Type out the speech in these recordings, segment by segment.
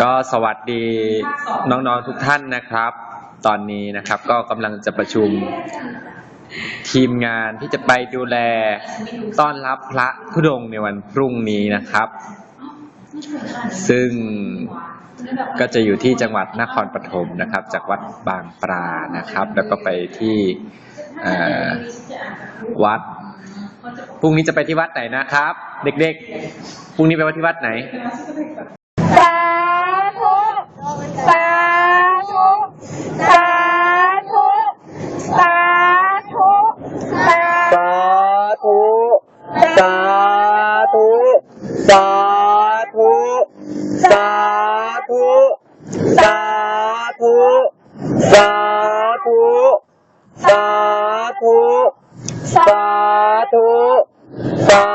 ก็สวัสดีน้องๆทุกท่านนะครับ ตอนนี้นะครับก็กำลังจะประชุมทีมงานที่จะไปดูแลต้อนรับพระธุดงค์ในวันพรุ่งนี้นะครับ ซึ่งก็จะอยู่ที่จังหวัดนครปฐมนะครับ จากวัดบางปลานะครับ แล้วก็ไปที่วัดพรุ่งนี้จะไปที่วัดไหนนะครับ เด็กๆพรุ่งนี้ไปวัดที่วัดไหน สาธุสาธุสาธุสาธุสาธุสา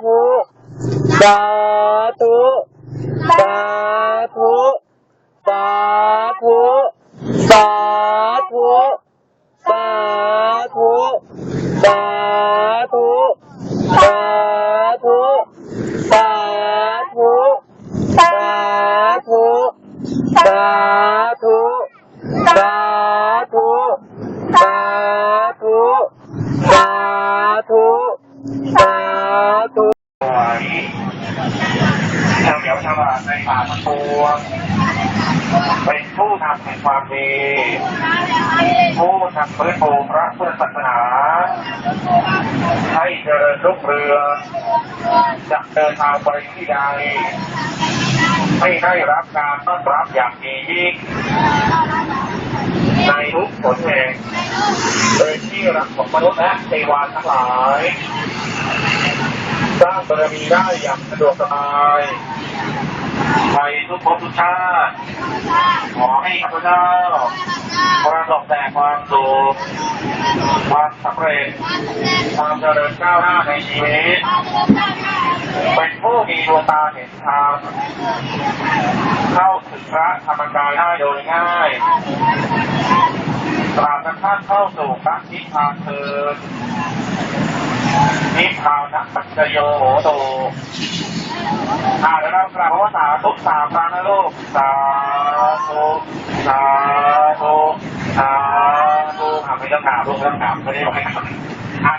ธุสาธุสาธุสาธุ สาธุสาธุสาธุสาธุสาธุสาธุสาธุสาธุถวายชาวเหนียวชาวบาในป่าทั้งปวงเป็นผู้ทำแห่งความดีผู้ทำพื้นปูพระพุทธศาสนา ทุกเรือจะเดินทางไปที่ใดให้ได้รับการต้อนรับอย่างดียิ่งในทุกผลแห่งโดยที่รักของมนุษย์และเทวาทั้งหลายสร้างบารมีได้อย่างสะดวกสบาย ไปทุกภพทุกชาติขอให้ข้าพเจ้าประสบแต่ความสุขความสำเร็จความเจริญก้าวหน้าในชีวิตเป็นผู้มีดวงตาเห็นธรรมเข้าถึงพระธรรมกายได้โดยง่ายตราบกระทั่งเข้าสู่พระนิพพานเถิด ชาวนัปัจจโยโหโตอ่าแล้วเรากล่าวว่าสาธุสามครั้งนะลูกสาธุสาธุสาธุอ่าไม่ต้องถามลูกไม่ต้องถามไม่ได้บอกให้ถาม